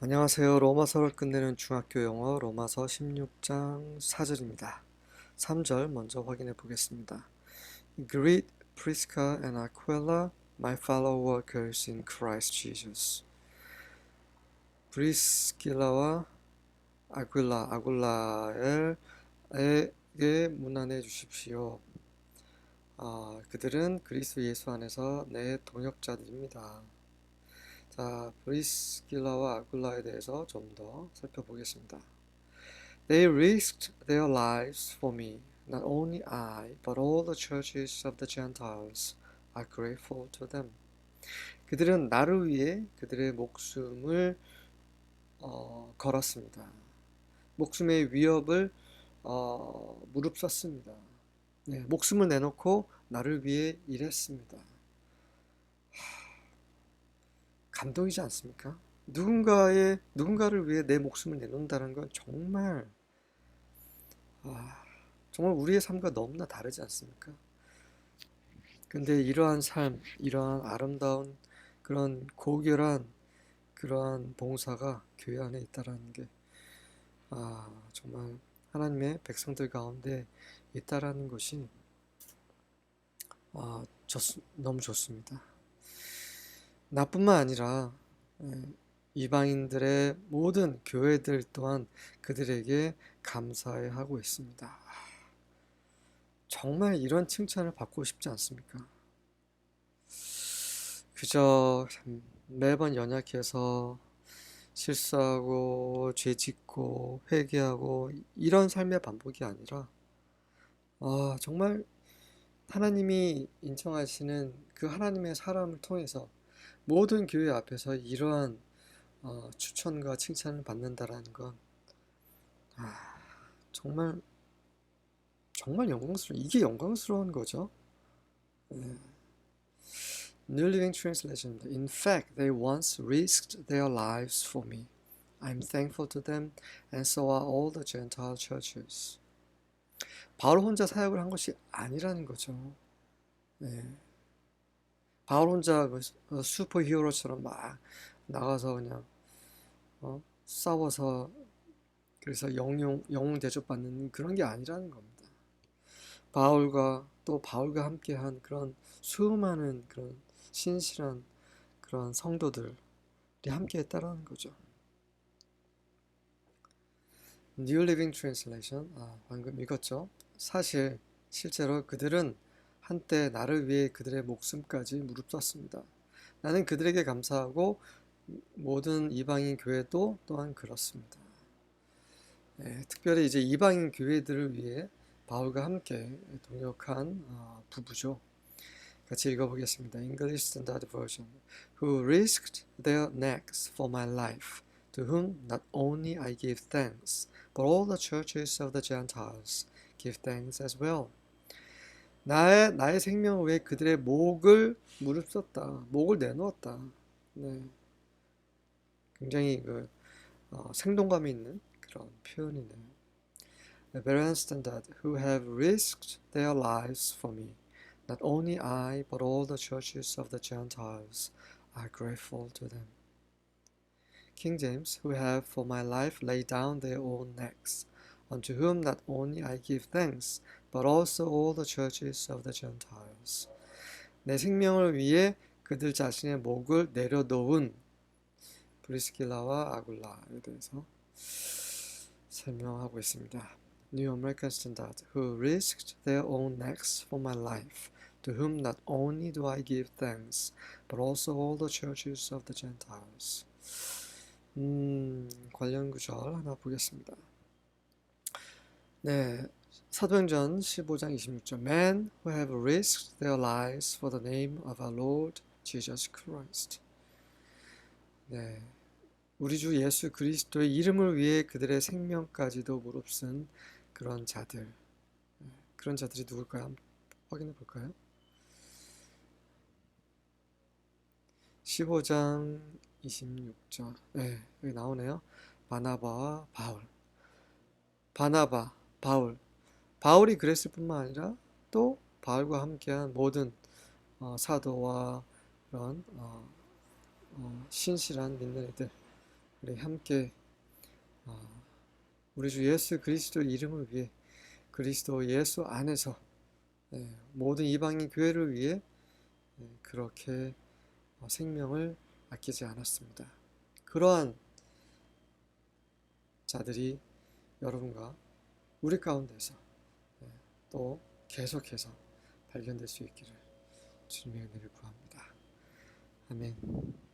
안녕하세요. 로마서를 끝내는 중학교 영어 로마서 16장 4절입니다. 3절 먼저 확인해 보겠습니다. Greet Prisca and Aquila, my fellow workers in Christ Jesus. 브리스길라와 아굴라, 아굴라엘에게 문안해 주십시오. 아, 그들은 그리스도 예수 안에서 내 동역자들입니다. 자, 브리스길라와 아굴라에 대해서 좀 더 살펴보겠습니다. They risked their lives for me. Not only I, but all the churches of the Gentiles are grateful to them. 그들은 나를 위해 그들의 목숨을 어, 걸었습니다. 목숨의 위협을 어, 무릅썼습니다. 네, 목숨을 내놓고 나를 위해 일했습니다. 감동이지 않습니까? 누군가의 누군가를 위해 내 목숨을 내놓는다는 건 정말 아, 정말 우리의 삶과 너무나 다르지 않습니까? 근데 이러한 삶, 이러한 아름다운 그런 고결한 그러한 봉사가 교회 안에 있다라는 게 아, 정말 하나님의 백성들 가운데 있다라는 것이 아, 좋, 너무 좋습니다. 나뿐만 아니라 예, 이방인들의 모든 교회들 또한 그들에게 감사해 하고 있습니다. 정말 이런 칭찬을 받고 싶지 않습니까? 그저 매번 연약해서 실수하고 죄 짓고 회개하고 이런 삶의 반복이 아니라 아, 정말 하나님이 인정하시는 그 하나님의 사람을 통해서 모든 교회 앞에서 이러한 어, 추천과 칭찬을 받는다라는 건 아, 정말 정말 영광스러워 이게 영광스러운 거죠. 네. New Living Translation. In fact, they once risked their lives for me. I'm thankful to them, and so are all the Gentile churches. 바울 혼자 사역을 한 것이 아니라는 거죠. 네. 바울 혼자 그 어, 슈퍼 히어로처럼 막 나가서 그냥 어? 싸워서 그래서 영웅 영웅 대접받는 그런 게 아니라는 겁니다. 바울과 또 바울과 함께한 그런 수많은 그런 신실한 그런 성도들이 함께했다라는 거죠. New Living Translation 아, 방금 읽었죠. 사실 실제로 그들은 한때 나를 위해 그들의 목숨까지 무릅썼습니다. 나는 그들에게 감사하고 모든 이방인 교회도 또한 그렇습니다. 네, 특별히 이제 이방인 교회들을 위해 바울과 함께 동역한 어, 부부죠. 같이 읽어보겠습니다. English Standard Version. Who risked their necks for my life, to whom not only I give thanks, but all the churches of the Gentiles give thanks as well. 나의 나의 생명을 위해 그들의 목을 무릅썼다. 목을 내놓았다. 네. 굉장히 그 어, 생동감이 있는 그런 표현이네요. Berean Standard, who have risked their lives for me. Not only I, but all the churches of the Gentiles are grateful to them. King James, who have for my life laid down their own necks, unto whom not only I give thanks, but also all the churches of the Gentiles. 내 생명을 위해 그들 자신의 목을 내려놓은 브리스길라와 아굴라에 대해서 설명하고 있습니다. New American Standard, who risked their own necks for my life, to whom not only do I give thanks, but also all the churches of the Gentiles. 음, 관련 구절 하나 보겠습니다. 네, 사도행전 15장 26절 Men who have risked their lives for the name of our Lord Jesus Christ. 네, 우리 주 예수 그리스도의 이름을 위해 그들의 생명까지도 무릅쓴 그런 자들. 네, 그런 자들이 누굴까요? 확인해 볼까요? 15장 26절. 네, 여기 나오네요. 바나바와 바울. 바나바, 바울. 바울이 그랬을 뿐만 아니라 또 바울과 함께한 모든 어, 사도와 그런 어, 어, 신실한 믿는 이들 우리 함께 어, 우리 주 예수 그리스도 이름을 위해 그리스도 예수 안에서 예, 모든 이방인 교회를 위해 예, 그렇게 어, 생명을 아끼지 않았습니다. 그러한 자들이 여러분과 우리 가운데서 예, 또 계속해서 발견될 수 있기를 주님의 은혜를 구합니다. 아멘.